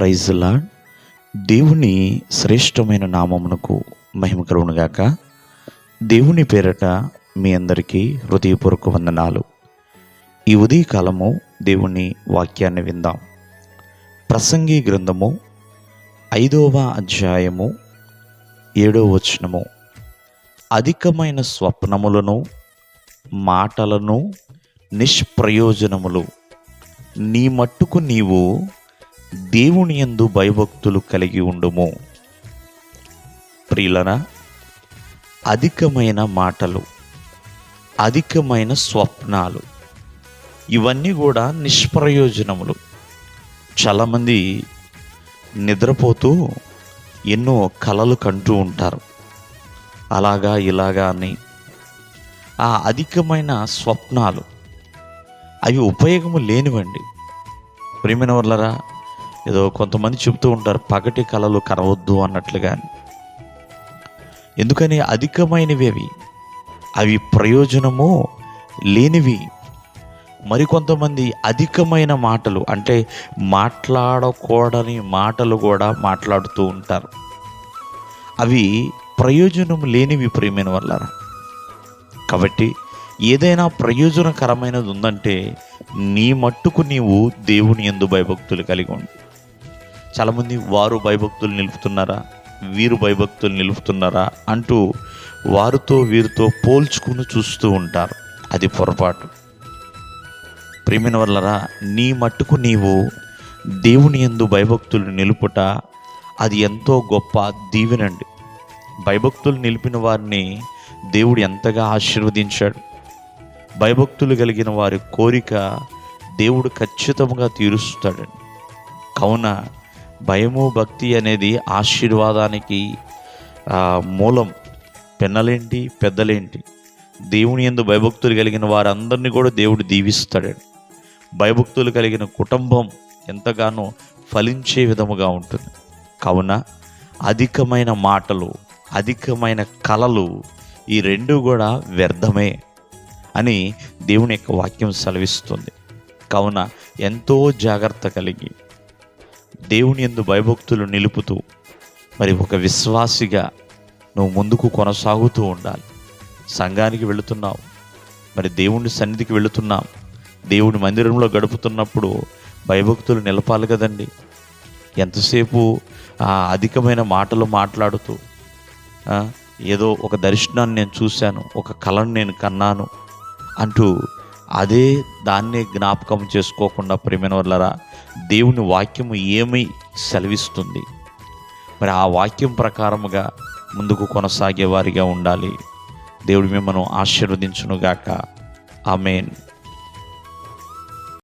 ప్రైజ్లా దేవుని శ్రేష్టమైన నామమునకు మహిమ కలుగునుగాక దేవుని పేరట మీ అందరికీ హృదయపూర్వక వందనాలు. ఈ ఉదయకాలము దేవుని వాక్యాన్ని విందాం. ప్రసంగి గ్రంథము ఐదవ అధ్యాయము ఏడవ వచనము. అధికమైన స్వప్నములను మాటలను నిష్ప్రయోజనములు నీ మట్టుకు నీవు దేవుని యందు భయభక్తులు కలిగి ఉండుము. ప్రియులన అధికమైన మాటలు అధికమైన స్వప్నాలు ఇవన్నీ కూడా నిష్ప్రయోజనములు. చాలామంది నిద్రపోతూ ఎన్నో కలలు కంటూ ఉంటారు. అలాగా ఇలాగా అని ఆ అధికమైన స్వప్నాలు అవి ఉపయోగము లేనివండి. ప్రేమిన ఏదో కొంతమంది చెబుతూ ఉంటారు పగటి కళలు కనవద్దు అన్నట్లుగా. ఎందుకని? అధికమైనవి అవి అవి ప్రయోజనము లేనివి. మరికొంతమంది అధికమైన మాటలు అంటే మాట్లాడకూడని మాటలు కూడా మాట్లాడుతూ ఉంటారు. అవి ప్రయోజనం లేనివి ప్రేమైన వల్ల కాబట్టి ఏదైనా ప్రయోజనకరమైనది ఉందంటే నీ మట్టుకు నీవు దేవుని ఎందు భయభక్తులు కలిగి ఉండు. చాలామంది వారు భయభక్తులు నిలుపుతున్నారా? వీరు భయభక్తులు నిలుపుతున్నారా? అంటూ వారితో వీరితో పోల్చుకుని చూస్తూ ఉంటారు. అది పొరపాటు. ప్రేమిన వల్లరా నీ మట్టుకు నీవు దేవుని ఎందు భయభక్తులు నిలుపుట అది ఎంతో గొప్ప దీవెనండి. భయభక్తులు నిలిపిన వారిని దేవుడు ఎంతగా ఆశీర్వదించాడు. భయభక్తులు కలిగిన వారి కోరిక దేవుడు ఖచ్చితంగా తీరుస్తాడండి. కావున భయము భక్తి అనేది ఆశీర్వాదానికి మూలం. పిన్నలేంటి పెద్దలేంటి? దేవుని ఎందు భయభక్తులు కలిగిన వారందరినీ కూడా దేవుడు దీవిస్తాడు భయభక్తులు కలిగిన కుటుంబం ఎంతగానో ఫలించే విధముగా ఉంటుంది. కావున అధికమైన మాటలు అధికమైన కళలు ఈ రెండు కూడా వ్యర్థమే అని దేవుని యొక్క వాక్యం సెలవిస్తుంది. కావున ఎంతో జాగ్రత్త కలిగి దేవుని ఎందు భయభక్తులు నిలుపుతూ మరి ఒక విశ్వాసిగా నువ్వు ముందుకు కొనసాగుతూ ఉండాలి. సంఘానికి వెళుతున్నావు మరి దేవుని సన్నిధికి వెళుతున్నాం దేవుని మందిరంలో గడుపుతున్నప్పుడు భయభక్తులు నిలపాలి కదండి. ఎంతసేపు ఆ అధికమైన మాటలు మాట్లాడుతూ ఏదో ఒక దర్శనాన్ని నేను చూశాను ఒక కళను నేను కన్నాను అంటూ అదే దాన్నే జ్ఞాపకం చేసుకోకుండా ప్రేమైన వల్లరా దేవుని వాక్యము ఏమై సెలవిస్తుంది? మరి ఆ వాక్యం ప్రకారముగా ముందుకు కొనసాగే వారిగా ఉండాలి. దేవుడి మిమ్మల్ని ఆశీర్వదించునుగాక. ఆమెన్.